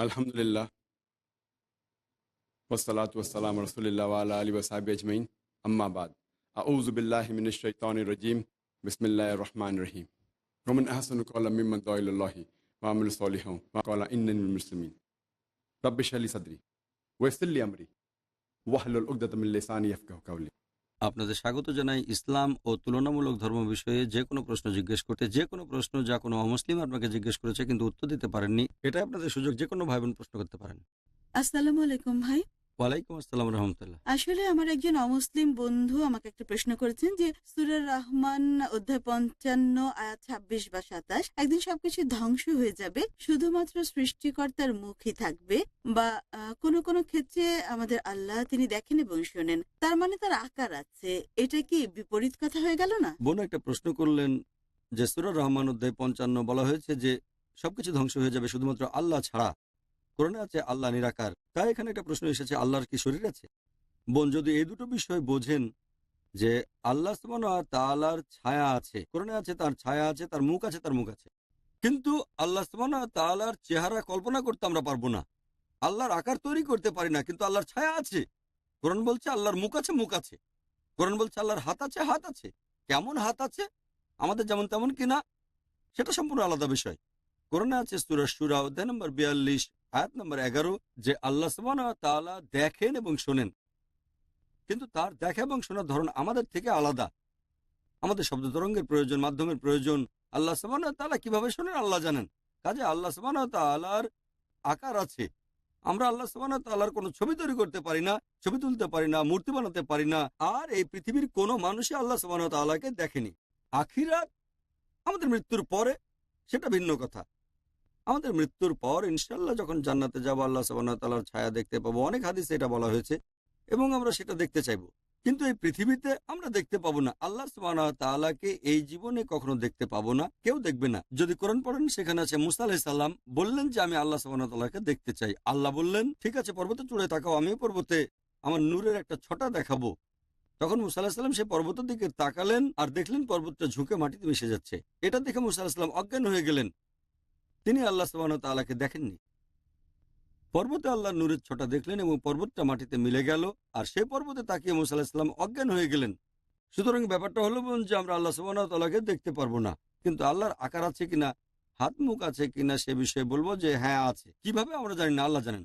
الحمد لله والصلاة والسلام على رسول الله وعلى آله وصحبه أجمعين أما بعد أعوذ بالله من الشيطان الرجيم بسم الله الرحمن الرحيم ومن أحسن قولا ممن دعا إلى الله وعمل صالحا وقال إنني من المسلمين رب اشرح لي صدري ويسر لي أمري واحلل عقدة من لساني يفقهوا قولي আপনাদের স্বাগত জানাই ইসলাম ও তুলনামূলক ধর্ম বিষয়ে যে কোনো প্রশ্ন জিজ্ঞেস করতে, যে কোনো প্রশ্ন যা কোনো অমুসলিম আপনাকে জিজ্ঞেস করেছে কিন্তু উত্তর দিতে পারেননি এটা আপনাদের সুযোগ, যে কোনো ভাই বোন প্রশ্ন করতে পারেন। আসসালামু আলাইকুম ভাই। ওয়ালাইকুম আসসালাম রহমতুল্লাহ। আসলে আমার একজন অমুসলিম বন্ধু আমাকে একটা প্রশ্ন করেছেন যে সুরের রহমান অধ্যায় পঞ্চান্ন আয়াত ছাব্বিশ বা সাতাশ একদিন সবকিছু ধ্বংস হয়ে যাবে শুধুমাত্র সৃষ্টিকর্তার মুখই থাকবে বা কোনো কোনো ক্ষেত্রে আমাদের আল্লাহ তিনি দেখেন এবং শোনেন। তার মানে তার আকার আছে। এটা কি বিপরীত কথা হয়ে গেল না? বোন একটা প্রশ্ন করলেন যে সুরা রহমান অধ্যায় পঞ্চান্ন বলা হয়েছে যে সবকিছু ধ্বংস হয়ে যাবে শুধুমাত্র আল্লাহ ছাড়া। কোরআনে আছে আল্লাহ নিরাকার। তাই এখানে একটা প্রশ্ন এসেছে, আল্লাহর কি শরীর আছে? বোন, যদি এই দুটো বিষয় বোঝেন যে আল্লাহ তালার ছায়া আছে কোরআনে আছে তার ছায়া আছে, তার মুখ আছে, তার মুখ আছে। কিন্তু আল্লাহ তালার চেহারা কল্পনা করতে আমরা পারব না। আল্লাহর আকার তৈরি করতে পারি না, কিন্তু আল্লাহর ছায়া আছে। কোরআন বলছে আল্লাহর মুখ আছে মুখ আছে। কোরআন বলছে আল্লাহর হাত আছে হাত আছে। কেমন হাত আছে? আমাদের যেমন তেমন কিনা সেটা সম্পূর্ণ আলাদা বিষয়। কোরআনে আছে সুরা সুরা অধ্যায় নম্বর বিয়াল্লিশ। আয়াত নম্বর এগারো, যে আল্লাহ তাআলা দেখেন এবং শোনেন। কিন্তু তার দেখা এবং শোনার ধরন আমাদের থেকে আলাদা। আমাদের শব্দ তরঙ্গের প্রয়োজন, মাধ্যমের প্রয়োজন। আল্লাহ তাআলা কীভাবে শোনেন আল্লাহ জানেন। কাজে আল্লাহ তাআলার আকার আছে। আমরা আল্লাহ তাআলার কোনো ছবি তৈরি করতে পারি না, ছবি তুলতে পারি না, মূর্তি বানাতে পারি না। আর এই পৃথিবীর কোনো মানুষই আল্লাহ তাআলাকে দেখেনি। আখিরাত আমাদের মৃত্যুর পরে সেটা ভিন্ন কথা। আমাদের মৃত্যুর পর ইনশাল্লাহ যখন জান্নাতে যাব, আল্লাহ সুবহানাহু ছায়া দেখতে পাবো। অনেক হাদিসে এটা বলা হয়েছে এবং আমরা সেটা দেখতে চাইব। কিন্তু এই পৃথিবীতে আমরা দেখতে পাবো না। আল্লাহ সুবহানাহু এই জীবনে কখনো দেখতে পাবো না, কেউ দেখবে না। যদি কোরআন পড়েন, সেখানে আছে মুসা আলাইহিস সালাম বললেন যে, আমি আল্লাহ তাআলাকে দেখতে চাই। আল্লাহ বললেন, ঠিক আছে, পর্বতে চূড়ে তাকাও, আমিও পর্বতে আমার নূরের একটা ছটা দেখাবো। তখন মুসা আলাহিস সাল্লাম সেই পর্বতের দিকে তাকালেন আর দেখলেন পর্বতটা ঝুঁকে মাটিতে মিশে যাচ্ছে। এটা দেখে মুসা আলাহিস সাল্লাম অজ্ঞান হয়ে গেলেন। তিনি আল্লাহ সুবহানাহু তাআলাকে দেখেননি। পর্বতে আল্লাহ নূরের ছটা দেখলেন এবং পর্বতটা মাটিতে মিলে গেল আর সেই পর্বতে তাকিয়ে মুসা আলাহিস সাল্লাম অজ্ঞান হয়ে গেলেন। সুতরাং ব্যাপারটা হলো যে আমরা আল্লাহ তাআলাকে দেখতে পারব না। কিন্তু আল্লাহর আকার আছে কিনা, হাত মুখ আছে কিনা সে বিষয়ে বলব যে হ্যাঁ আছে। কীভাবে আমরা জানি না, আল্লাহ জানেন।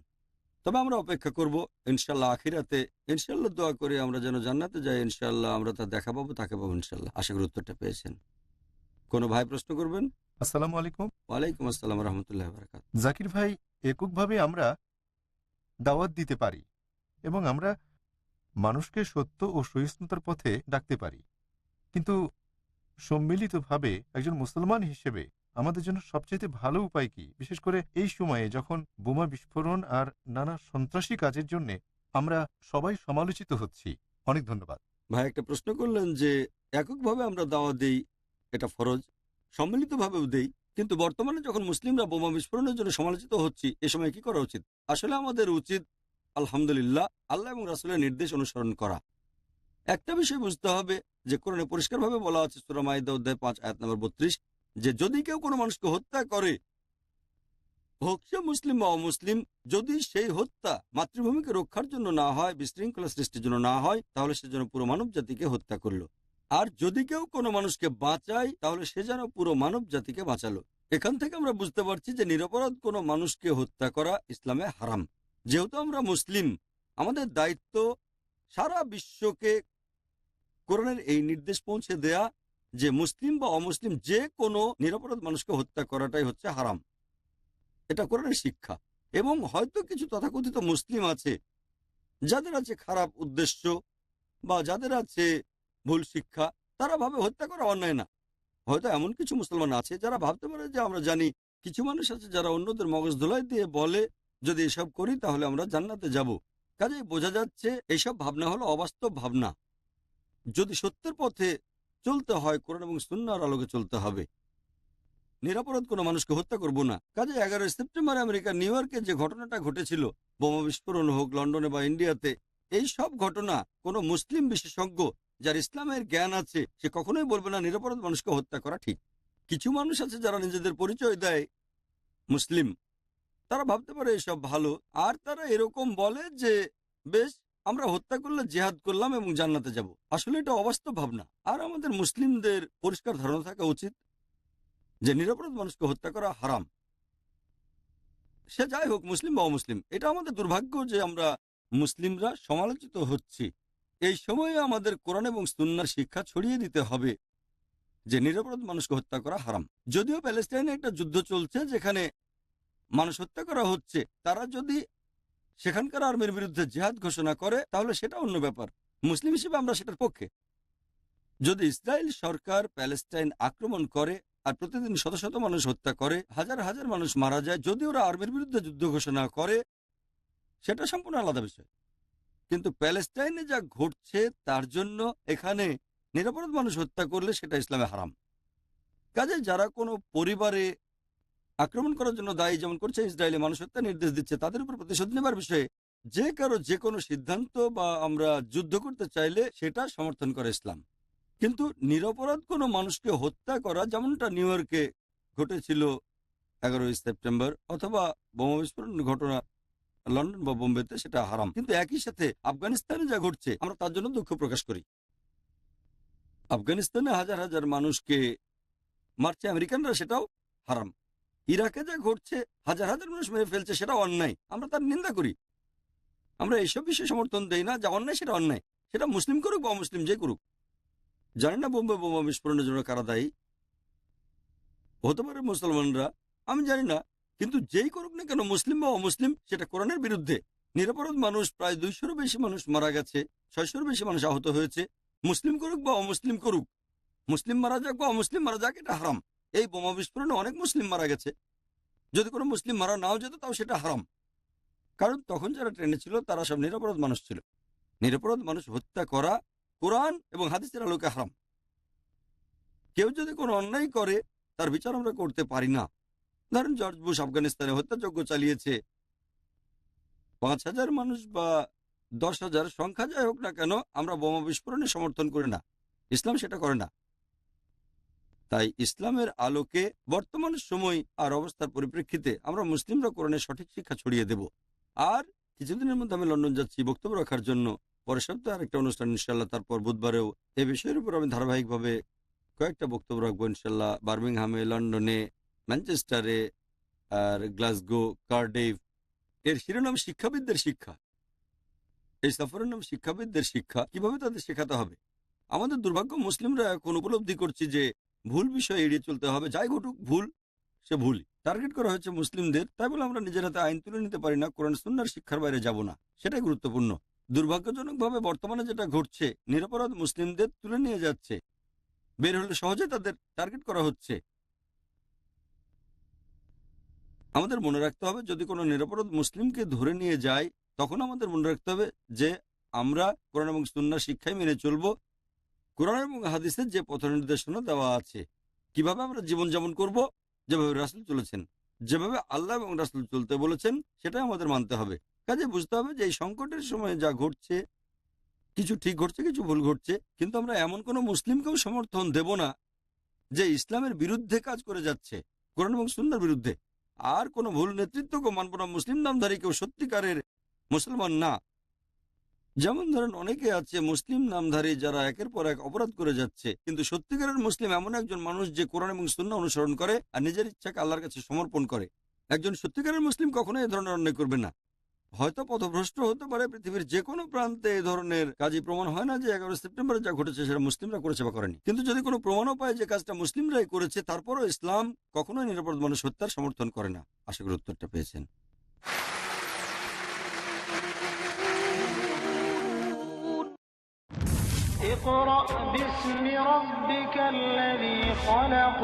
তবে আমরা অপেক্ষা করব ইনশাল্লাহ আখিরাতে ইনশাল্লাহ দোয়া করে আমরা যেন জান্নাতে যাই ইনশাল্লাহ আমরা তা দেখা পাবো, তাকে পাবো ইনশাল্লাহ আশা করি উত্তরটা পেয়েছেন। কোনো ভাই প্রশ্ন করবেন? আসসালামু আলাইকুম। ওয়ালাইকুম আসসালাম রহমতুল্লাহ বারাকাত জাকির ভাই এককভাবে আমরা দাওয়াত দিতে পারি এবং আমরা মানুষকে সত্য ও সহিষ্ণুতার পথে ডাকতে পারি। কিন্তু সম্মিলিতভাবে একজন মুসলমান হিসেবে আমাদের জন্য সবচেয়ে ভালো উপায় কি? বিশেষ করে এই সময়ে যখন বোমা বিস্ফোরণ আর নানা সন্ত্রাসী কাজের জন্য আমরা সবাই সমালোচিত হচ্ছি। অনেক ধন্যবাদ। ভাই একটা প্রশ্ন করলেন যে এককভাবে আমরা দাওয়া দিই এটা ফরজ? সম্মিলিতভাবেও দেই, কিন্তু বর্তমানে যখন মুসলিমরা বোমা বিস্ফোরণের জন্য সমালোচিত হচ্ছি, এ সময় কি করা উচিত? আসলে আমাদের উচিত, আলহামদুলিল্লাহ, আল্লাহ এবং রাসুলের নির্দেশ অনুসরণ করা। একটা বিষয় বুঝতে হবে যে কোরআনে পরিষ্কারভাবে বলা আছে, সুরা মাইদা অধ্যায় পাঁচ, আয়াত নম্বর বত্রিশ, যে যদি কেউ কোনো মানুষকে হত্যা করে, হোক মুসলিম বা অমুসলিম, যদি সেই হত্যা মাতৃভূমিকে রক্ষার জন্য না হয়, বিশৃঙ্খলা সৃষ্টির জন্য না হয়, তাহলে সে যেন পুরো মানব জাতিকে হত্যা করল। আর যদি কেউ কোনো মানুষকে বাঁচায়, তাহলে সে যেন পুরো মানব জাতিকে বাঁচালো। এখান থেকে আমরা বুঝতে পারছি যে নিরপরাধ কোনো মানুষকে হত্যা করা ইসলামে হারাম। যেহেতু আমরা মুসলিম, আমাদের দায়িত্ব সারা বিশ্বকে কোরআনের এই নির্দেশ পৌঁছে দেয়া যে মুসলিম বা অমুসলিম যে কোনো নিরপরাধ মানুষকে হত্যা করাটাই হচ্ছে হারাম। এটা কোরআনের শিক্ষা। এবং হয়তো কিছু তথাকথিত মুসলিম আছে, যাদের আছে খারাপ উদ্দেশ্য বা যাদের আছে ভুল শিক্ষা, তারা ভাবে হত্যা করা অন্যায় না। হয়তো এমন কিছু মুসলমান আছে যারা ভাবতে পারে যে আমরা জানি কিছু মানুষ আছে যারা অন্যদের মগজ ধোলাই দিয়ে বলে, যদি এসব করি তাহলে আমরা জান্নাতে যাব। কাজেই বোঝা যাচ্ছে এইসব ভাবনা হলো অবাস্তব ভাবনা। যদি সত্যের পথে চলতে হয়, কোরআন এবং সুন্নার আলোকে চলতে হবে। নিরাপরাধ কোনো মানুষকে হত্যা করব না। কাজে এগারোই সেপ্টেম্বর আমেরিকার নিউ ইয়র্কে যে ঘটনাটা ঘটেছিল, বোমা বিস্ফোরণ হোক, লন্ডনে বা ইন্ডিয়াতে এই সব ঘটনা কোনো মুসলিম বিশেষজ্ঞ যার ইসলামের জ্ঞান আছে, সে কখনোই বলবে না নিরাপরাধ মানুষকে হত্যা করা ঠিক। কিছু মানুষ আছে যারা নিজেদের পরিচয় দেয় মুসলিম। তারা ভাবতে পারে এসব ভালো। আর তারা এরকম বলে যে, বেশ, আমরা হত্যা করলে জেহাদ করলাম এবং জান্নাতে যাব। আসলে এটা অবাস্তব ভাবনা। আর আমাদের মুসলিমদের পরিষ্কার ধারণা থাকা উচিত যে, নিরাপরাধ মানুষকে হত্যা করা হারাম। সে যাই হোক, মুসলিম বা অমুসলিম, এটা আমাদের দুর্ভাগ্য যে আমরা মুসলিমরা সমালোচিত হচ্ছি। এই সময়ে আমাদের কোরআন এবং সুন্নার শিক্ষা ছড়িয়ে দিতে হবে যে নিরাপরাধ মানুষকে হত্যা করা হারাম। যদিও প্যালেস্টাইনে একটা যুদ্ধ চলছে যেখানে মানুষ হত্যা করা হচ্ছে, তারা যদি সেখানকার আর্মির বিরুদ্ধে জেহাদ ঘোষণা করে, তাহলে সেটা অন্য ব্যাপার। মুসলিম হিসেবে আমরা সেটার পক্ষে। যদি ইসরায়েল সরকার প্যালেস্টাইন আক্রমণ করে আর প্রতিদিন শত শত মানুষ হত্যা করে, হাজার হাজার মানুষ মারা যায়, যদি ওরা আর্মির বিরুদ্ধে যুদ্ধ ঘোষণা করে সেটা সম্পূর্ণ আলাদা বিষয়। কিন্তু প্যালেস্টাইনে যা ঘটছে তার জন্য এখানে নিরাপরাধ মানুষ হত্যা করলে সেটা ইসলামে হারাম। কাজে যারা কোনো পরিবারে আক্রমণ করার জন্য দায়ী, যেমন করছে ইসরায়েলে মানুষ, হত্যা নির্দেশ দিচ্ছে, তাদের উপর প্রতিশোধ নেবার বিষয়ে যে কারও যে কোনো সিদ্ধান্ত বা আমরা যুদ্ধ করতে চাইলে সেটা সমর্থন করে ইসলাম। কিন্তু নিরপরাধ কোনো মানুষকে হত্যা করা, যেমনটা নিউ ইয়র্কে ঘটেছিল এগারোই সেপ্টেম্বর, অথবা বোমা বিস্ফোরণ ঘটনা লন্ডন বা বোম্বেতে সেটা হারাম। কিন্তু একই সাথে আফগানিস্তানে যা ঘটছে, আমরা তার জন্য দুঃখ প্রকাশ করি। আফগানিস্তানে হাজার হাজার মানুষকে মারছে, আমেরিকানরা সেটাও হারাম। ইরাকে যা ঘটছে, হাজার হাজার মানুষ মেরে ফেলছে সেটা অন্যায়। আমরা তার নিন্দা করি। আমরা এইসব বিষয়ে সমর্থন দেই না, যা অন্যায় সেটা অন্যায়। সেটা মুসলিম করুক বা মুসলিম যে করুক। জানি না বোম্বে বোমা বিস্ফোরণের জন্য কারা দায়ী? হতে পারে মুসলমানরা, আমি জানি না। কিন্তু যেই করুক না কেন, মুসলিম বা অমুসলিম, সেটা কোরআনের বিরুদ্ধে। নিরাপরাধ মানুষ, প্রায় দুইশোরও বেশি মানুষ মারা গেছে, ছয়শোর বেশি মানুষ আহত হয়েছে। মুসলিম করুক বা অমুসলিম করুক, মুসলিম মারা যাক বা অমুসলিম মারা যাক, এটা হারাম। এই বোমা বিস্ফোরণে অনেক মুসলিম মারা গেছে। যদি কোনো মুসলিম মারা নাও যেত, তাও সেটা হারাম। কারণ তখন যারা ট্রেনে ছিল, তারা সব নিরাপরাধ মানুষ ছিল। নিরাপরাধ মানুষ হত্যা করা কোরআন এবং হাদিসের আলোকে হারাম। কেউ যদি কোনো অন্যায় করে, তার বিচার আমরা করতে পারি না। ধরেন জর্জ বুশ আফগানিস্তানে হত্যাযজ্ঞ চালিয়েছে। পাঁচ হাজার মানুষ বা দশ হাজার সংখ্যা যাই হোক না কেন, আমরা বোমা বিস্ফোরণে সমর্থন করি না। ইসলাম সেটা করে না। তাই ইসলামের আলোকে বর্তমান সময় আর অবস্থার পরিপ্রেক্ষিতে আমরা মুসলিমরা কোরআনের সঠিক শিক্ষা ছড়িয়ে দেব। আর কিছুদিনের মধ্যে আমি লন্ডন যাচ্ছি বক্তব্য রাখার জন্য। পরের সপ্তাহে আরেকটা অনুষ্ঠান ইনশাল্লাহ তারপর বুধবারেও। এ বিষয়ের উপর আমি ধারাবাহিকভাবে কয়েকটা বক্তব্য রাখব ইনশাল্লাহ বার্মিংহামে, লন্ডনে ম্যানচেস্টারে আর গ্লাসগো কার্ডেভ এর শিরোনাম শিক্ষাবিদদের শিক্ষা। এই সফরের নাম শিক্ষাবিদদের শিক্ষা। কীভাবে তাদের শেখাতে হবে? আমাদের দুর্ভাগ্য, মুসলিমরা এখন উপলব্ধি করছি যে ভুল বিষয় এড়িয়ে চলতে হবে। যাই ঘটুক, ভুল, সে ভুল টার্গেট করা হয়েছে মুসলিমদের, তাই বলে আমরা নিজের হাতে আইন তুলে নিতে পারি না, কোরআন, সুন্নার শিক্ষার বাইরে যাব না। সেটাই গুরুত্বপূর্ণ। দুর্ভাগ্যজনকভাবে বর্তমানে যেটা ঘটছে, নিরপরাধ মুসলিমদের তুলে নিয়ে যাচ্ছে। বের হলে সহজে তাদের টার্গেট করা হচ্ছে। আমাদের মনে রাখতে হবে, যদি কোনো নিরপরাধ মুসলিমকে ধরে নিয়ে যায়, তখন আমাদের মনে রাখতে হবে যে আমরা কোরআন এবং সুন্নার শিক্ষায় মেনে চলব। কোরআন এবং হাদিসের যে পথ নির্দেশনা দেওয়া আছে, কীভাবে আমরা জীবনযাপন করব, যেভাবে রাসুল চলেছেন, যেভাবে আল্লাহ এবং রাসুল চলতে বলেছেন, সেটাই আমাদের মানতে হবে। কাজে বুঝতে হবে যে এই সংকটের সময় যা ঘটছে, কিছু ঠিক ঘটছে, কিছু ভুল ঘটছে, কিন্তু আমরা এমন কোনো মুসলিমকেও সমর্থন দেব না, যে ইসলামের বিরুদ্ধে কাজ করে যাচ্ছে, কোরআন এবং সুন্নার বিরুদ্ধে। আর কোনো ভুল নেতৃত্বকে মানব না। মুসলিম নামধারী কেউ সত্যিকারের মুসলমান না। যেমন ধরেন অনেকে আছে মুসলিম নামধারী যারা একের পর এক অপরাধ করে যাচ্ছে। কিন্তু সত্যিকারের মুসলিম এমন একজন মানুষ যে কোরআন এবং সুন্না অনুসরণ করে আর নিজের ইচ্ছাকে আল্লাহর কাছে সমর্পণ করে। একজন সত্যিকারের মুসলিম কখনো এ ধরনের অন্যায় করবে না। হয়তো পথভ্রষ্ট হতে পারে পৃথিবীর যে কোনো প্রান্তে এই ধরনের কাজই প্রমাণ হয় না যে এগারো সেপ্টেম্বরে যা ঘটেছে সেটা মুসলিমরা করেছে বা করেনি কিন্তু যদি কোনো প্রমাণও পায় যে কাজটা মুসলিমরাই করেছে তারপরও ইসলাম কখনোই নিরাপদ মানুষ হত্যার সমর্থন করে না আশা করি উত্তরটা পেয়েছেন اقرأ باسم ربك الذي خلق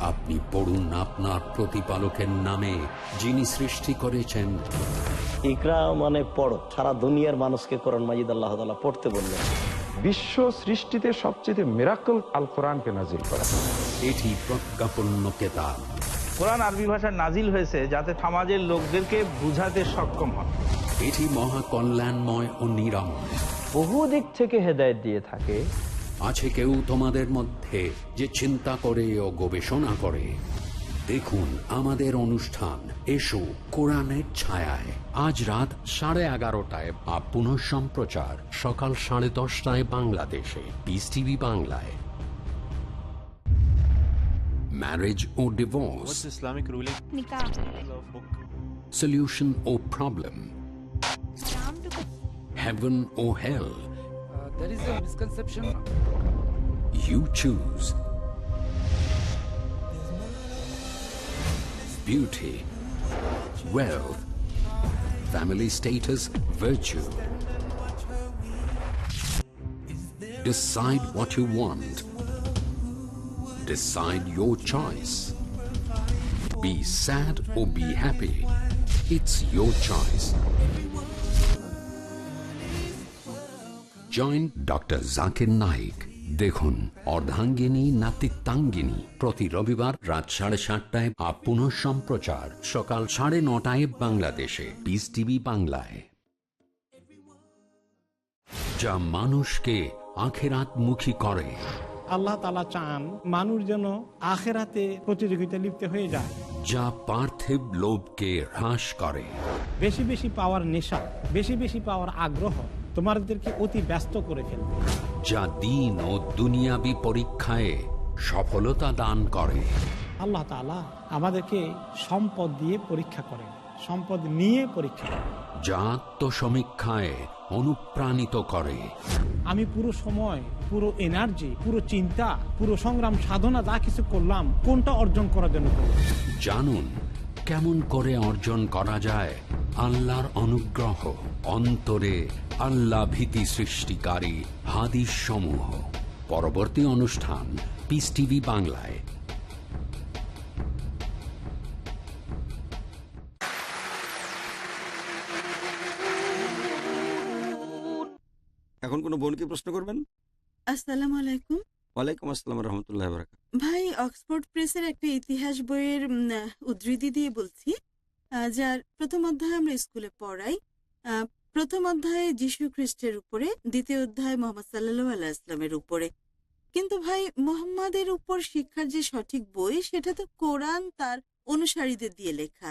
আপনি পড়ুন আপনার প্রতিপালকের নামে যিনি সৃষ্টি করেছেন। ইকরা মানে পড়ো সারা দুনিয়ার মানুষকে কোরআন মাজিদ আল্লাহ তাআলা পড়তে বললেন। বিশ্ব সৃষ্টিতে সবচেয়ে মেরাকল আল কোরআনকে নাজিল করা। এটি প্রজ্ঞাপন্য কেতাব। কোরআন আরবি ভাষায় নাজিল হয়েছে যাতে সমাজের লোকদেরকে বুঝাতে সক্ষম হয় এটি মহা কল্যাণময় ও নিরাময় বহু দিক থেকে হেদায়েত দিয়ে থাকে আছে কেউ তোমাদের মধ্যে যে চিন্তা করে ও গবেষণা করে? দেখুন আমাদের অনুষ্ঠান। এসো কোরআনের ছায়ায়। আজ রাত সাড়ে এগারোটায় বা পুনঃ সম্প্রচার সকাল সাড়ে দশটায় বাংলাদেশে। পিস টিভি বাংলায়। Marriage O divorce Islamic ruling? solution or problem heaven or hell there is a misconception. You choose. Beauty, wealth, family status, virtue. Decide what you want. Decide your choice. Be sad or be happy. It's your choice. Joint doctor Zakir Naik দেখুন অর্ধাঙ্গিনী নাতিত্বাঙ্গিনী। প্রতি রবিবার রাত সাড়ে সাতটায় up পুনঃ সম্প্রচার। সকাল সাড়ে নটায় বাংলাদেশে। পিস টিভি বাংলায়। যা মানুষকে আখেরাত মুখী করে। আল্লাহ তালা চান মানুষ যেন আখেরাতে প্রতিযোগিতা লিপ্ত হয়ে যায়। যা পার্থিব লোভকে হ্রাস করে। বেশি বেশি পাওয়ার নেশা বেশি বেশি পাওয়ার আগ্রহ তোমাদেরকে অতি ব্যস্ত করে ফেলবে। যা দিন ও দুনিয়াবি পরীক্ষায় সফলতা দান করে। আল্লাহ তালা আমাদেরকে সম্পদ দিয়ে পরীক্ষা করেন সম্পদ নিয়ে পরীক্ষা করেন। যা আত্মসমীক্ষায় অনুপ্রাণিত করে। আমি পুরো সময় পুরো এনার্জি পুরো চিন্তা পুরো সংগ্রাম সাধনা যা কিছু করলাম কোনটা অর্জন করার জন্য জানুন কেমন করে অর্জন করা যায় আল্লাহর অনুগ্রহ অন্তরে আল্লাহ ভীতি সৃষ্টিকারী হাদিস সমূহ পরবর্তী অনুষ্ঠান পিস টিভি বাংলায়। এখন কোনো বোনকে প্রশ্ন করবেন? আসসালামু আলাইকুম ওয়ালাইকুম আসসালাম রহমতুল্লাহ বারাকাত ভাই অক্সফোর্ড প্রেসের একটা ইতিহাস বইয়ের উদ্ধৃতি দিয়ে বলছি। যার প্রথম অধ্যায় আমরা স্কুলে পড়াই। প্রথম অধ্যায়ে যীশু খ্রিস্টের উপরে, দ্বিতীয় অধ্যায় মোহাম্মদ সাল্লাহ আল্লাহ ইসলামের উপরে। কিন্তু ভাই, মোহাম্মদের উপর শিক্ষার যে সঠিক বই, সেটা তো কোরআন তার অনুসারীদের দিয়ে লেখা।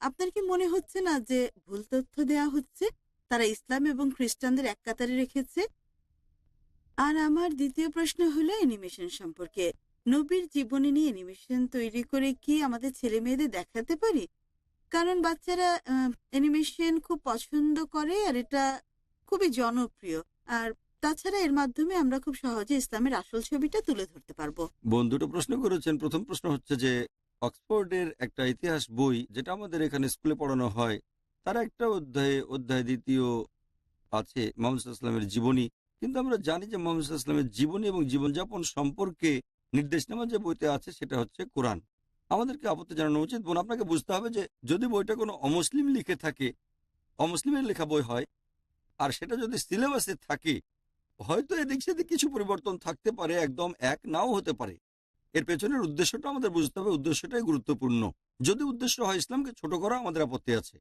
আপনার কি মনে হচ্ছে না যে ভুল তথ্য দেয়া হচ্ছে? তারা ইসলাম এবং খ্রিস্টানদের এক কাতারে রেখেছে? আর আমার দ্বিতীয় প্রশ্ন হলো অ্যানিমেশন সম্পর্কে। নবীর জীবনী নিয়ে অ্যানিমেশন তৈরি করে কি আমাদের ছেলে মেয়েদের দেখাতে পারি? কারণ বাচ্চারা অ্যানিমেশন খুব পছন্দ করে আর এটা খুবই জনপ্রিয়। আর তাছাড়া এর মাধ্যমে আমরা খুব সহজে ইসলামের আসল ছবিটা তুলে ধরতে পারব। বোন দুটো প্রশ্ন করেছেন। প্রথম প্রশ্ন হচ্ছে যে, অক্সফোর্ডের একটা ইতিহাস বই যেটা আমাদের এখানে স্কুলে পড়ানো হয়, তার একটা অধ্যায়ে, অধ্যায় দ্বিতীয় আছে মোহাম্মদ ইসলামের জীবনী। কিন্তু আমরা জানি যে মোহাম্মদ ইসলামের জীবনী এবং জীবনযাপন সম্পর্কে নির্দেশনামা যে বইতে আছে সেটা হচ্ছে কোরআন। আমাদেরকে আপত্তি জানানো উচিত বোন, আপনাকে বুঝতে হবে যে যদি বইটা কোনো অমুসলিম লিখে থাকে, অমুসলিমের লেখা বই হয়, আর সেটা যদি সিলেবাসে থাকে, হয়তো এদিক সেদিক কিছু পরিবর্তন থাকতে পারে, একদম এক নাও হতে পারে। এর পেছনের উদ্দেশ্যটা আমাদের বুঝতে হবে, উদ্দেশ্যটাই গুরুত্বপূর্ণ। যদি উদ্দেশ্য হয় ইসলামকে ছোট করা, আমাদের আপত্তি আছে।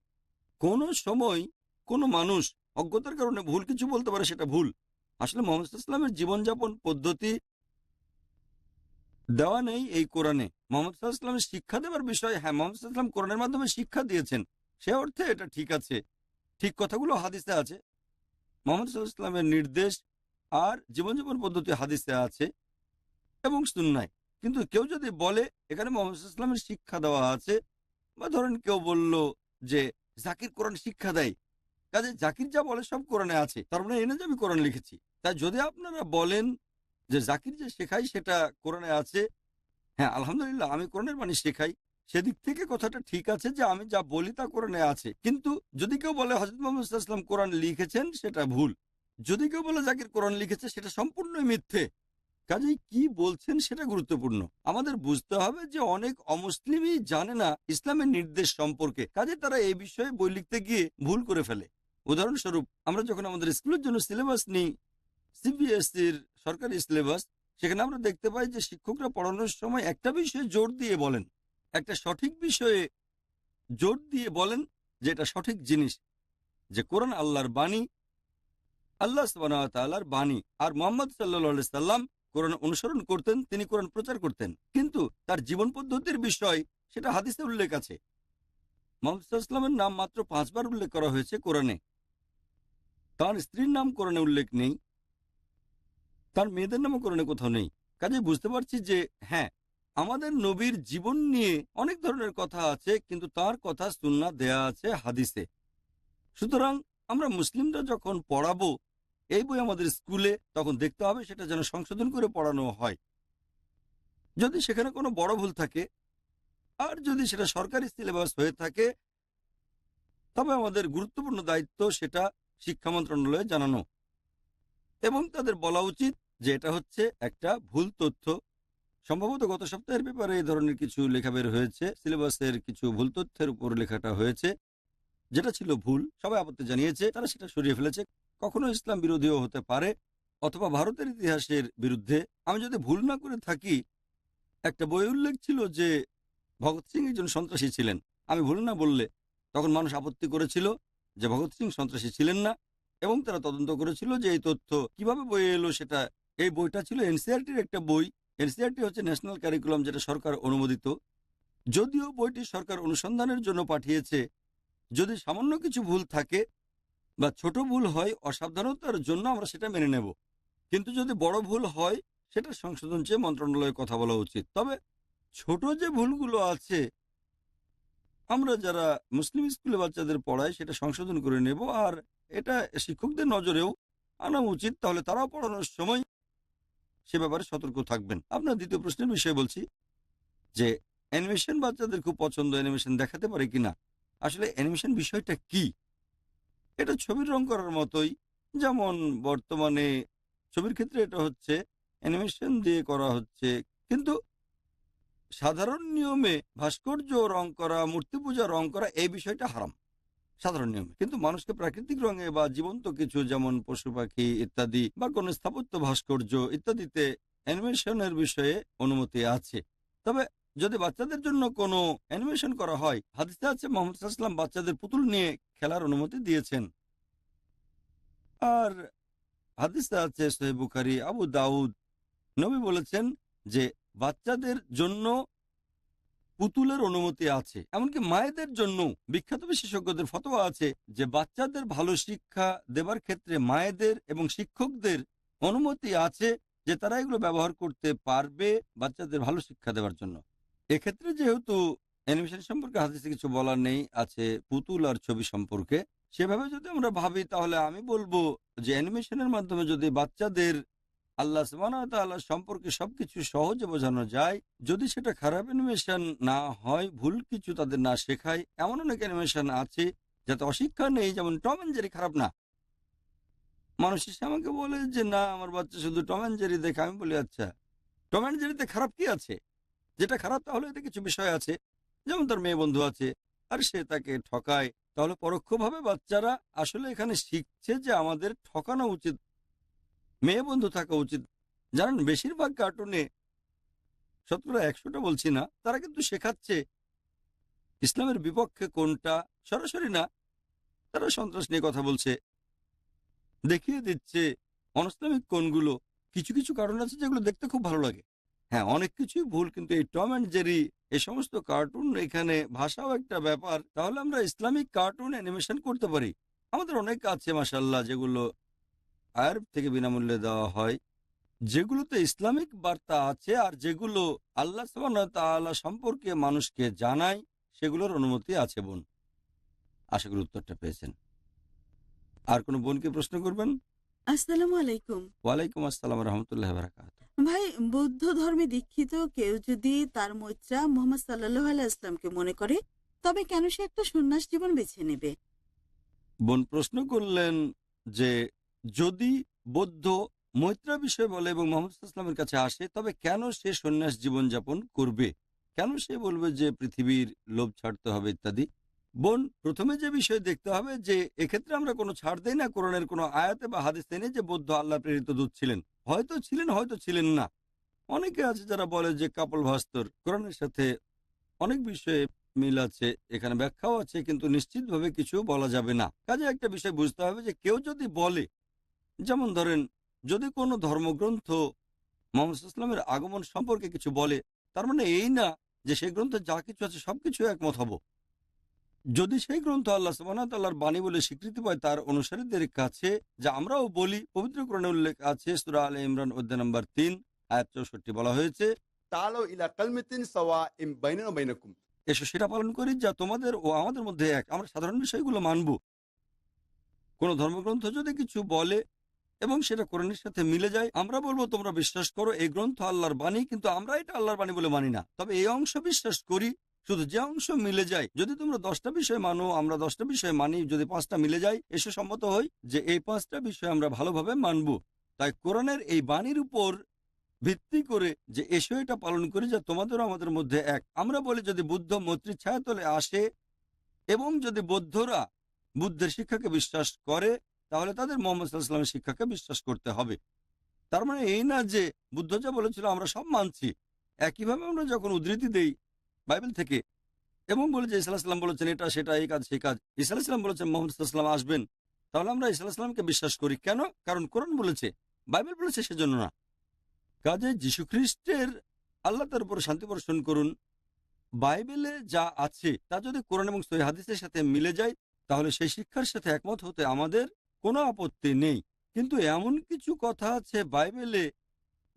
কোন সময় কোনো মানুষ অজ্ঞতার কারণে ভুল কিছু বলতে পারে, সেটা ভুল। আসলে মোহাম্মদ ইসলামের জীবনযাপন পদ্ধতি দেওয়া নেই এই কোরআনে। মোহাম্মদ ইসলামের শিক্ষা দেওয়ার বিষয় হ্যাঁ মোহাম্মদ ইসলাম কোরআনের মাধ্যমে শিক্ষা দিয়েছেন। সে অর্থে এটা ঠিক আছে। ঠিক কথাগুলো হাদিসে আছে। মোহাম্মদ ইসলামের নির্দেশ আর জীবনযাপন পদ্ধতি হাদিসে আছে এবং সুন্নায়। কিন্তু কেউ যদি বলে, এখানে মোহাম্মদ ইসলামের শিক্ষা দেওয়া আছে, বা ধরেন কেউ বলল যে, জাকির কোরআন শিক্ষা দেয়, কাজে জাকির যা বলে সব কোরআনে আছে, তার মানে এনে যে আমি কোরআন লিখেছি। তাই যদি আপনারা বলেন যে জাকির যে শেখাই সেটা কোরআনে আছে। হ্যাঁ আলহামদুলিল্লাহ আমি কোরআনের বাণী শেখাই। সেদিক থেকে কথাটা ঠিক আছে যে আমি যা বলি তা কোরআনে আছে। কিন্তু যদি কেউ বলে হজরত মোহাম্মদ ইসলাম কোরআন লিখেছেন, সেটা ভুল। যদি কেউ বলে জাকির কোরআন লিখেছে, সেটা সম্পূর্ণই মিথ্যে। কাজেই কি বলছেন সেটা গুরুত্বপূর্ণ। আমাদের বুঝতে হবে যে অনেক অমুসলিমই জানে না ইসলামের নির্দেশ সম্পর্কে। কাজে তারা এই বিষয়ে বই লিখতে গিয়ে ভুল করে ফেলে। উদাহরণস্বরূপ, আমরা যখন আমাদের স্কুলের জন্য সিলেবাস নিই সিবিএসসির সরকারি সিলেবাস, সেখানে আমরা দেখতে পাই যে শিক্ষকরা পড়ানোর সময় একটা বিষয়ে জোর দিয়ে বলেন, একটা সঠিক বিষয়ে জোর দিয়ে বলেন যে এটা সঠিক জিনিস, যে কোরআন আল্লাহর বাণী, আল্লাহ তাল্লাহর বাণী, আর মোহাম্মদ সাল্লা সাল্লাম কোরআন অনুসরণ করতেন, তিনি কোরআন প্রচার করতেন। কিন্তু তার জীবন পদ্ধতির বিষয় সেটা হাদিসে উল্লেখ আছে। মোহাম্মদ ইসলামের নাম মাত্র পাঁচবার উল্লেখ করা হয়েছে কোরআনে। তার স্ত্রীর নাম কোরআনে উল্লেখ নেই। তার মেয়েদের নামও কোরআনে কোথাও নেই। কাজে বুঝতে পারছি যে হ্যাঁ আমাদের নবীর জীবন নিয়ে অনেক ধরনের কথা আছে, কিন্তু তার কথা সুন্না দেয়া আছে হাদিসে। সুতরাং আমরা মুসলিমরা যখন পড়াবো, এই বই আমাদের স্কুলে তখন দেখতে হবে সেটা যেন সংশোধন করে পড়ানো হয়। যদি সেখানে কোনো বড় ভুল থাকে, আর যদি সেটা সরকারি সিলেবাস হয়ে থাকে, তবে আমাদের গুরুত্বপূর্ণ দায়িত্ব সেটা শিক্ষা মন্ত্রণালয়ে জানানো। এবং তাদের বলা উচিত যে এটা হচ্ছে একটা ভুল তথ্য। সম্ভবত গত সপ্তাহের ব্যাপারে এই ধরনের কিছু লেখা বের হয়েছে। সিলেবাসের কিছু ভুল তথ্যের উপর লেখাটা হয়েছে। যেটা ছিল ভুল, সবাই আপত্তি জানিয়েছে, তারা সেটা সরিয়ে ফেলেছে। কখনো ইসলাম বিরোধীও হতে পারে অথবা ভারতের ইতিহাসের বিরুদ্ধে। আমি যদি ভুল না করে থাকি, একটা বই উল্লেখ ছিল যে ভগৎ সিং একজন সন্ত্রাসী ছিলেন। আমি ভুল না বললে, তখন মানুষ আপত্তি করেছিল যে ভগৎ সিং সন্ত্রাসী ছিলেন না এবং তারা তদন্ত করেছিল যে এই তথ্য কীভাবে বইয়ে এলো সেটা এই বইটা ছিল এনসিআরটির একটা বই। এনসিআরটি হচ্ছে ন্যাশনাল ক্যারিকুলাম যেটা সরকার অনুমোদিত। যদিও বইটি সরকার অনুসন্ধানের জন্য পাঠিয়েছে, যদি সামান্য কিছু ভুল থাকে বা ছোট ভুল হয়, অসাবধানতার জন্য আমরা সেটা মেনে নেব। কিন্তু যদি বড় ভুল হয়, সেটা সংশোধন চেয়ে মন্ত্রণালয়ে কথা বলা উচিত। তবে ছোট যে ভুলগুলো আছে, আমরা যারা মুসলিম স্কুলে বাচ্চাদের পড়াই, সেটা সংশোধন করে নেব। আর এটা শিক্ষকদের নজরেও আনা উচিত। তাহলে তারাও পড়ানোর সময় সে ব্যাপারে সতর্ক থাকবেন। আপনার দ্বিতীয় প্রশ্নের বিষয়ে বলছি যে, অ্যানিমেশন বাচ্চাদের খুব পছন্দ অ্যানিমেশন দেখাতে পারে কিনা আসলে অ্যানিমেশন বিষয়টা কি? এটা ছবির রং করার মতোই। যেমন বর্তমানে ছবির ক্ষেত্রে এটা হচ্ছে অ্যানিমেশন দিয়ে করা হচ্ছে। কিন্তু সাধারণ নিয়মে ভাস্কর্য রং করা, মূর্তি পূজা রং করা, এই বিষয়টা হারাম। সাধারণ নিয়মে কিন্তু মানুষকে প্রাকৃতিক রঙে বা জীবন্ত কিছু যেমন পশু পাখি ইত্যাদি বা কোনো স্থাপত্য ভাস্কর্য ইত্যাদিতে অ্যানিমেশনের বিষয়ে অনুমতি আছে। তবে যদি বাচ্চাদের জন্য কোনো অ্যানিমেশন করা হয়, হাদিসে আছে মোহাম্মদ সাল্লাম বাচ্চাদের পুতুল নিয়ে খেলার অনুমতি দিয়েছেন। আর হাদিসে আছে সোহেব বুখারি, আবু দাউদ। নবী বলেছেন যে বাচ্চাদের জন্য পুতুলের অনুমতি আছে। এমনকি মায়েদের জন্য বিখ্যাত বিশেষজ্ঞদের ফতোয়া আছে যে বাচ্চাদের ভালো শিক্ষা দেবার ক্ষেত্রে মায়েদের এবং শিক্ষকদের অনুমতি আছে যে তারা এগুলো ব্যবহার করতে পারবে বাচ্চাদের ভালো শিক্ষা দেওয়ার জন্য। এক্ষেত্রে যেহেতু অ্যানিমেশন সম্পর্কে হাদিসে কিছু বলার নেই, আছে পুতুল আর ছবি সম্পর্কে, সেভাবে যদি আমরা ভাবি তাহলে আমি বলব যে অ্যানিমেশনের মাধ্যমে যদি বাচ্চাদের আল্লাহ আল্লাহ সম্পর্কে সবকিছু সহজে বোঝানো যায়। যদি সেটা খারাপ অ্যানিমেশন না হয়, ভুল কিছু তাদের না শেখায়, এমন অনেক অ্যানিমেশন আছে যাতে অশিক্ষা নেই, যেমন টম অ্যান্ড জেরি খারাপ না। মানুষ এসে আমাকে বলে যে, না, আমার বাচ্চা শুধু টম অ্যান্ড জেরি দেখে। আমি বলি আচ্ছা টম অ্যান্ড জেরিতে খারাপ কি আছে? যেটা খারাপ তাহলে এতে কিছু বিষয় আছে। যেমন তার মেয়ে বন্ধু আছে, আর সে তাকে ঠকায়। তাহলে পরোক্ষভাবে বাচ্চারা আসলে এখানে শিখছে যে আমাদের ঠকানো উচিত মেয়ে বন্ধু থাকা উচিত। জানেন, বেশিরভাগ কার্টুনে শতকরা একশোটা বলছি না, তারা কিন্তু শেখাচ্ছে ইসলামের বিপক্ষে কোনটা, সরাসরি না, তারা সন্ত্রাস নিয়ে কথা বলছে, দেখিয়ে দিচ্ছে অনইসলামিক কোনগুলো কিছু কিছু কারণ আছে যেগুলো দেখতে খুব ভালো লাগে। হ্যাঁ অনেক কিছুই ভুল, কিন্তু এই টম অ্যান্ড জেরি এই সমস্ত কার্টুন এখানে ভাষাও একটা ব্যাপার। তাহলে আমরা ইসলামিক কার্টুন অ্যানিমেশন করতে পারি। আমাদের অনেক আছে মাসাল্লাহ যেগুলো আয়ার থেকে বিনামূল্যে দেওয়া হয়। যেগুলোতে ইসলামিক বার্তা আছে আর যেগুলো আল্লাহ তাআলা সম্পর্কে মানুষকে জানায় সেগুলোর অনুমতি আছে বোন। আশা করি উত্তরটা পেয়েছেন। আর কোনো বোনকে প্রশ্ন করবেন? আসসালামু আলাইকুম। ওয়ালাইকুম আসসালাম রহমতুল্লাহ বারাকাত ভাই বৌদ্ধ ধর্মে দীক্ষিত কেউ যদি তার মৈত্রা মোহাম্মদ সাল্লাহ আলাইসলামকে মনে করে তবে কেন সে একটা সন্ন্যাস জীবন বেছে নেবে? বোন প্রশ্ন করলেন যে যদি বৌদ্ধ মৈত্রা বিষয় বলে এবং মোহাম্মদ ইসলামের কাছে আসে, তবে কেন সে সন্ন্যাস জীবনযাপন করবে? কেন সে বলবে যে পৃথিবীর লোভ ছাড়তে হবে ইত্যাদি? বোন, প্রথমে যে বিষয় দেখতে হবে যে, এক্ষেত্রে আমরা কোনো ছাড় দেই না, কোরআনের কোনো আয়াতে বা হাদিসে নেই যে বৌদ্ধ আল্লাহ প্রেরিত দূত ছিলেন। হয়তো ছিলেন হয়তো ছিলেন না। অনেকে আছে যারা বলে যে কাপল ভাস্তর কোরআনের সাথে অনেক বিষয়ে মিল আছে, এখানে ব্যাখ্যাও আছে, কিন্তু নিশ্চিতভাবে কিছু বলা যাবে না। কাজে একটা বিষয় বুঝতে হবে যে কেউ যদি বলে যেমন ধরেন যদি কোনো ধর্মগ্রন্থ মোহাম্মদ ইসলামের আগমন সম্পর্কে কিছু বলে তার মানে এই না যে সেই গ্রন্থে যা কিছু আছে সবকিছু একমত হব। যদি সেই গ্রন্থ আল্লাহ সুবাহর বাণী বলে স্বীকৃতি পায় তার অনুসারীদের কাছে যা আমরাও বলি পবিত্র কোরআনে উল্লেখ আছে সুরা আল ইমরান অধ্যায় নম্বর তিন আয়াত চৌষট্টি বলা হয়েছে এসো সেটা পালন করি যা তোমাদের ও আমাদের মধ্যে এক। আমরা সাধারণ বিষয়গুলো মানব। কোন ধর্মগ্রন্থ যদি কিছু বলে এবং সেটা কোরআনের সাথে মিলে যায়। আমরা বলব, তোমরা বিশ্বাস করো, এই গ্রন্থ আল্লাহর বাণী, কিন্তু আমরা এটা আল্লাহর বাণী বলে মানি না। তবে এই অংশ বিশ্বাস করি, শুধু যে অংশ মিলে যায়। যদি তোমরা দশটা বিষয় মানো, আমরা দশটা বিষয় মানি, যদি পাঁচটা মিলে যায়, এসে সম্মত হই যে এই পাঁচটা বিষয় আমরা ভালোভাবে মানব। তাই কোরআনের এই বাণীর উপর ভিত্তি করে যে এসো এটা পালন করি যা তোমাদেরও আমাদের মধ্যে এক। আমরা বলি, যদি বুদ্ধ মৈত্রীর ছায়াতলে আসে এবং যদি বৌদ্ধরা বুদ্ধের শিক্ষাকে বিশ্বাস করে তাহলে তাদের মোহাম্মদ সাল্লামের শিক্ষাকে বিশ্বাস করতে হবে। তার মানে এই না যে বুদ্ধ যা বলেছিল আমরা সব মানছি, একইভাবে আমরা যখন উদ্ধৃতি দেই বাইবেল থেকে, এবং বলে যে ইসলাম বলেছেন এটা, সেটা, এই কাজ, সেই কাজ ইসলাম বলেছেন মোহাম্মদ সাল্লাম আসবেন, তাহলে আমরা ইসলামকে বিশ্বাস করি। কেন? কারণ কোরআন বলেছে, বাইবেল বলেছে সেজন্য না। কাজে যীশু খ্রিস্টের আল্লাহ তার উপর শান্তি বর্ষণ করুন। বাইবেলে যা আছে, তা যদি কোরআন এবং সহি হাদিসের সাথে মিলে যায়, তাহলে সেই শিক্ষার সাথে একমত হতে আমাদের কোনো আপত্তি নেই। কিন্তু এমন কিছু কথা আছে বাইবেলে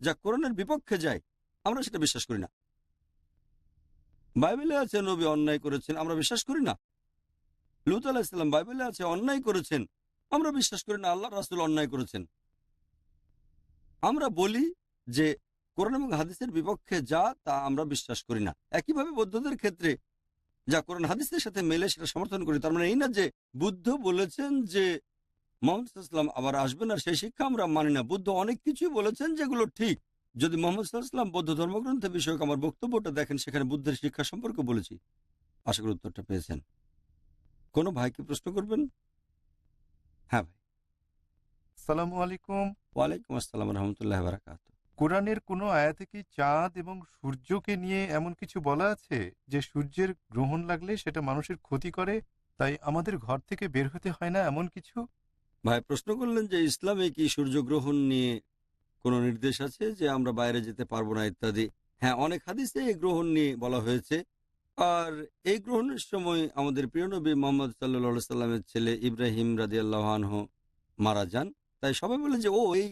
যা কোরআনের বিপক্ষে যায়। আমরা সেটা বিশ্বাস করি না। বাইবেলে আছে, নবী অন্যায় করেছেন, আমরা বিশ্বাস করি না। লুত আলাহিসাল্লাম বাইবেলে আছে, অন্যায় করেছেন, আমরা বিশ্বাস করি না, আল্লাহ রাসুল অন্যায় করেছেন। আমরা বলি যে কোরআন এবং হাদিসের বিপক্ষে যা, তা আমরা বিশ্বাস করি না। একইভাবে বৌদ্ধদের ক্ষেত্রে যা কোরআন হাদিসের সাথে মেলে সেটা সমর্থন করি। তার মানে এই না যে বুদ্ধ বলেছেন যে মোহাম্মদ ইসলাম আবার আসবেন আর সেই শিক্ষা আমরা মানি না। বুদ্ধ অনেক কিছুই বলেছেন যেগুলো ঠিক। যদি মোহাম্মদ ইসলাম বৌদ্ধ ধর্মগ্রন্থ বিষয়ক আমার বক্তব্যটা দেখেন সেখানে বুদ্ধের শিক্ষা সম্পর্কে বলেছি। আশা করি উত্তরটা পেয়েছেন। কোনো ভাইকে প্রশ্ন করবেন? হ্যাঁ ভাই। সালামু আলাইকুম। ওয়ালাইকুম আসসালাম রহমতুল্লাহ বারাকাত। কোরআনের কোনো আয়াতে কি চাঁদ এবং সূর্যকে নিয়ে এমন কিছু বলা আছে যে সূর্যের গ্রহণ লাগলে সেটা মানুষের ক্ষতি করে তাই আমাদের ঘর থেকে বের হতে হয় না এমন কিছু? ভাই প্রশ্ন করলেন যে ইসলামে কি সূর্যগ্রহণ নিয়ে কোনো নির্দেশ আছে যে আমরা বাইরে যেতে পারব না ইত্যাদি? হ্যাঁ অনেক হাদিসে এই গ্রহণ নিয়ে বলা হয়েছে। আর এই গ্রহণের সময় আমাদের প্রিয় নবী মোহাম্মদ সাল্লা সাল্লামের ছেলে ইব্রাহিম রাজি আল্লাহানহ মারা যান। তাই সবাই বলে যে, ও, এই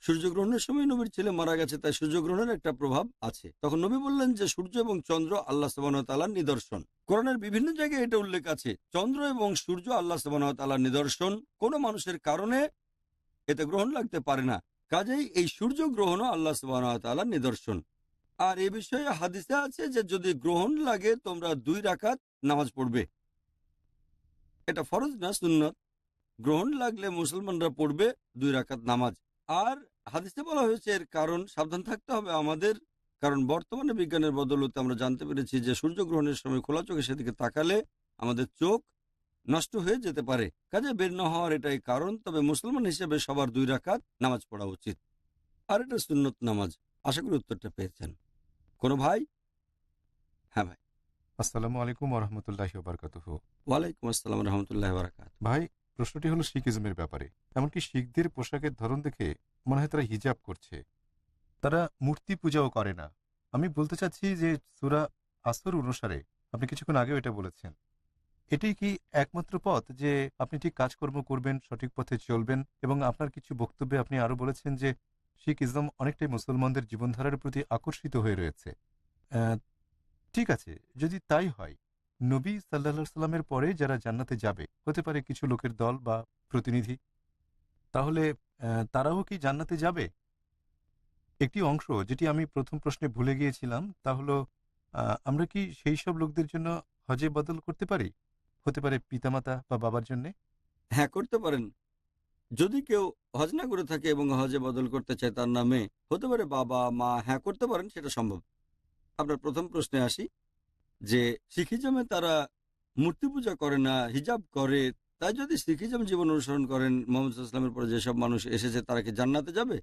সূর্যগ্রহণের সময় নবীর ছেলে মারা গেছে, তাই সূর্যগ্রহণের একটা প্রভাব আছে। তখন নবী বললেন যে, সূর্য এবং চন্দ্র আল্লাহ তালার নিদর্শন। কোরআনের বিভিন্ন জায়গায় এটা উল্লেখ আছে। চন্দ্র এবং সূর্য আল্লাহ তালার নিদর্শন কোনো মানুষের কারণে এতে গ্রহণ লাগতে পারে না। কাজেই এই সূর্য গ্রহণও আল্লাহ তালার নিদর্শন। আর এ বিষয়ে হাদিসে আছে যে, যদি গ্রহণ লাগে, তোমরা দুই রাকাত নামাজ পড়বে। এটা ফরজ না সুন্নত। গ্রহণ লাগলে মুসলমানরা পড়বে দুই রাকাত নামাজ। আর হাদিসে বলা হয়েছে এর কারণ সাবধান থাকতে হবে আমাদের। কারণ বর্তমানে বিজ্ঞানের বদলতে আমরা জানতে পেরেছি যে সূর্যগ্রহণের সময় খোলা চোখে সেদিকে তাকালে আমাদের চোখ নষ্ট হয়ে যেতে পারে। কাজে বের না হওয়ার এটাই কারণ তবে মুসলমান হিসেবে সবার দুই রাকাত নামাজ পড়া উচিত। আর এটা সুন্নত নামাজ। আশা করি উত্তরটা পেয়েছেন। কোনো ভাই? হ্যাঁ ভাই। আসসালামু আলাইকুম রহমতুল্লাহ বারকাত ওয়ালাইকুম আসসালাম রহমতুল্লাহ বারাকাত ভাই প্রশ্নটি হলো শিখিজমের ব্যাপারে। এমনকি শিখদের পোশাকের ধরন দেখে মনে হয় তারা হিজাব করছে। তারা মূর্তি পূজাও করে না। আমি বলতে চাচ্ছি যে সুরা আসর অনুসারে আপনি কিছুক্ষণ আগেও এটা বলেছেন। এটাই কি একমাত্র পথ যে আপনি ঠিক কাজকর্ম করবেন, সঠিক পথে চলবেন এবং আপনার কিছু বক্তব্যে আপনি আরও বলেছেন যে শিখ ইসলাম অনেকটাই মুসলমানদের জীবনধারার প্রতি আকর্ষিত হয়ে রয়েছে। ঠিক আছে, যদি তাই হয় নবী সাল্লা সাল্লামের পরে যারা জান্নাতে যাবে, হতে পারে কিছু লোকের দল বা প্রতিনিধি, তাহলে তারাও কি জান্নাতে যাবে? একটি অংশ যেটি আমি প্রথম প্রশ্নে ভুলে গিয়েছিলাম, তা হলো আমরা কি সেই সব লোকদের জন্য হজে বদল করতে পারি? হতে পারে পিতামাতা বা বাবার জন্য? হ্যাঁ করতে পারেন। যদি কেউ হজ না করে থাকে এবং হজে বদল করতে চায় তার নামে, হতে পারে বাবা, মা হ্যাঁ করতে পারেন, সেটা সম্ভব। আপনার প্রথম প্রশ্নে আসি। যে শিখিজমে তারা মূর্তি পূজা করে না, হিজাব করে, তাই যদি শিখিজম জীবন অনুসরণ করেন, মোহাম্মদ ইসলামের পরে যেসব মানুষ এসেছে, তারা কি জান্নাতে যাবে?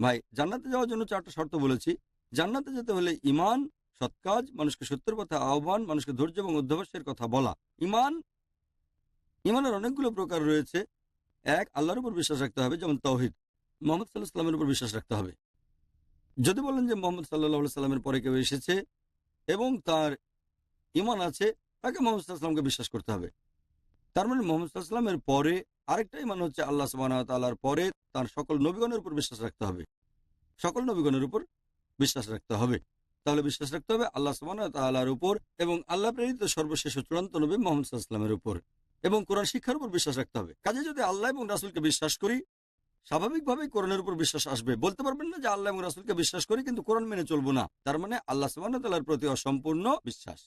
ভাই, জান্নাতে যাওয়ার জন্য চারটা শর্ত বলেছি। জান্নাতে যেতে হলে ইমান সৎ কাজ, মানুষকে সত্যের পথে আহ্বান, মানুষকে ধৈর্য এবং অধ্যবসায়ের কথা বলা। ইমান ইমানের অনেকগুলো প্রকার রয়েছে। এক, আল্লাহর উপর বিশ্বাস রাখতে হবে, যেমন তৌহিদ মোহাম্মদ সাল্লাহ সাল্লামের উপর বিশ্বাস রাখতে হবে। যদি বলেন যে মোহাম্মদ সাল্লাহ সাল্লামের পরে কেউ এসেছে এবং তার ইমান আছে, তাকে মোহাম্মদ সাল্লামকে বিশ্বাস করতে হবে। তার মানে মোহাম্মদ সাল্লামের পরে আরেকটা ইমান হচ্ছে আল্লাহ সুবাহ তাল্লাহার পরে তার সকল নবীগণের উপর বিশ্বাস রাখতে হবে। সকল নবীগণের উপর বিশ্বাস রাখতে হবে। তাহলে বিশ্বাস রাখতে হবে আল্লাহ সুবাহ তাল্লাহার উপর এবং আল্লাহ প্রেরিত সর্বশেষ চূড়ান্ত নবী মোহাম্মদ সাল্লামের উপর এবং কোরআন শিক্ষার উপর বিশ্বাস রাখতে হবে। কাজে যদি আল্লাহ এবং রাসুলকে বিশ্বাস করি, স্বাভাবিকভাবেই কোরআনের উপর বিশ্বাস আসবে। বলতে পারবেন না যে আল্লাহ এবং রাসুলকে বিশ্বাস করি, কিন্তু কোরআন মেনে চলবো না। তার মানে আল্লাহ সুবাহতাল্লাহর প্রতি অসম্পূর্ণ বিশ্বাস।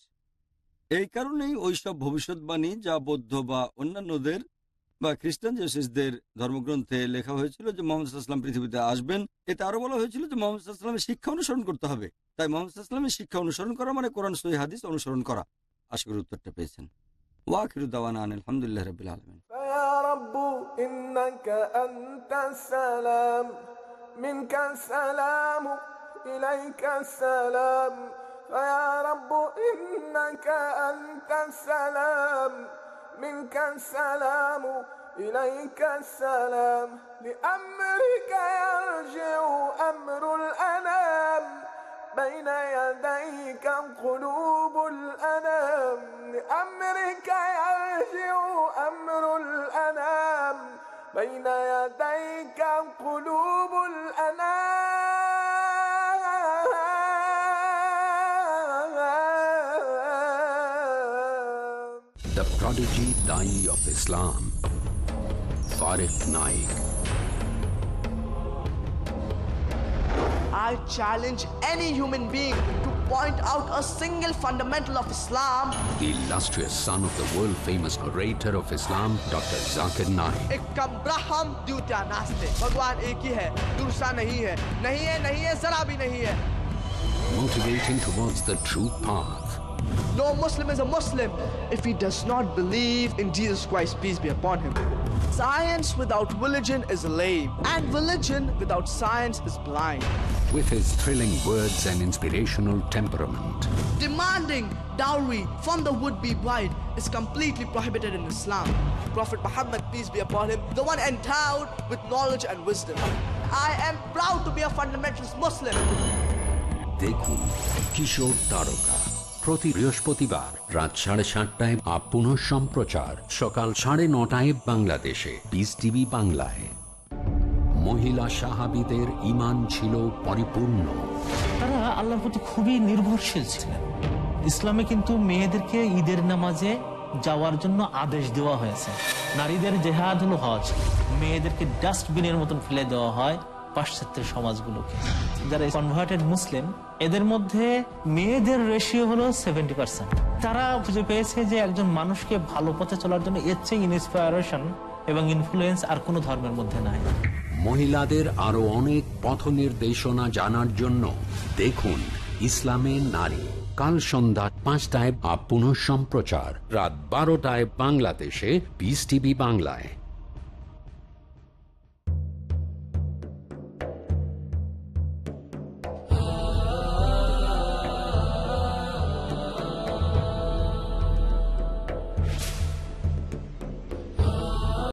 এই কারণেই ওইসব ভবিষ্যৎবাণী যা বৌদ্ধ বা অন্যান্যদের বা খ্রিস্টান জেসিসদের ধর্মগ্রন্থে লেখা হয়েছিল যে মোহাম্মদ ইসলাম পৃথিবীতে আসবেন এতে আরো বলা হয়েছিল যে মোহাম্মদ ইসলামের শিক্ষা অনুসরণ করতে হবে তাই মোহাম্মদ ইসলামের শিক্ষা অনুসরণ করা মানে কোরআন সহি হাদিস অনুসরণ করা আশা করি উত্তরটা পেয়েছেন ওয়াকির দাওয়ান আলহামদুলিল্লাহ রবিল আলমিন فيا رب إنك أنت السلام منك السلام إليك السلام فيا رب إنك أنت السلام منك السلام إليك السلام. لأمرك يرجع أمر الأنام بين يديك قلوب الأنام. لأمرك يرجع أمر الأنام بين يديك قلوب الأنام. Dai of Islam, Farid Naik. I challenge any human being to point out a single fundamental of Islam. The illustrious son of the world-famous orator of Islam, Dr. Zakir Naik. Ikkam braham dutya naaste. Bhagwan ek hi hai, dursa nahi hai. Nahi hai, nahi hai, zara bhi nahi hai. Motivating towards the true path. No Muslim is a Muslim if he does not believe in Jesus Christ, peace be upon him. Science without religion is lame, and religion without science is blind. With his thrilling words and inspirational temperament. Demanding dowry from the would-be bride is completely prohibited in Islam. Prophet Muhammad, peace be upon him, the one endowed with knowledge and wisdom. I am proud to be a fundamentalist Muslim. দেখুন কিশোর তারকা প্রতি বৃহস্পতিবার রাত সাড়ে সাতটায় up পুনঃ সম্প্রচার। সকাল সাড়ে নটায় বাংলাদেশে। পিস টিভি বাংলায়। মহিলা সাহাবিদের ইমান ছিল পরিপূর্ণ। তারা আল্লাহর প্রতি খুবই নির্ভরশীল ছিলেন। ইসলামে কিন্তু মেয়েদেরকে ঈদের নামাজে যাওয়ার জন্য আদেশ দেওয়া হয়েছে। নারীদের জেহাদ হলো হজ মেয়েদেরকে ডাস্টবিনের মতন ফেলে দেওয়া হয়। পাশ্চাত্যের সমাজগুলোকে। যারা কনভার্টেড মুসলিম এদের মধ্যে মেয়েদের রেশিও হলো সেভেন্টি পার্সেন্ট তারা খুঁজে পেয়েছে যে একজন মানুষকে ভালো পথে চলার জন্য এর চেয়ে ইন্সপায়ারেশন এবং ইনফ্লুয়েন্স আর কোনো ধর্মের মধ্যে নাই। মহিলাদের আরও অনেক পথ নির্দেশনা জানার জন্য দেখুন ইসলামের নারী। কাল সন্ধ্যা পাঁচটায় আপ পুনঃ সম্প্রচার রাত বারোটায় বাংলাদেশে পিস টিভি বাংলায়।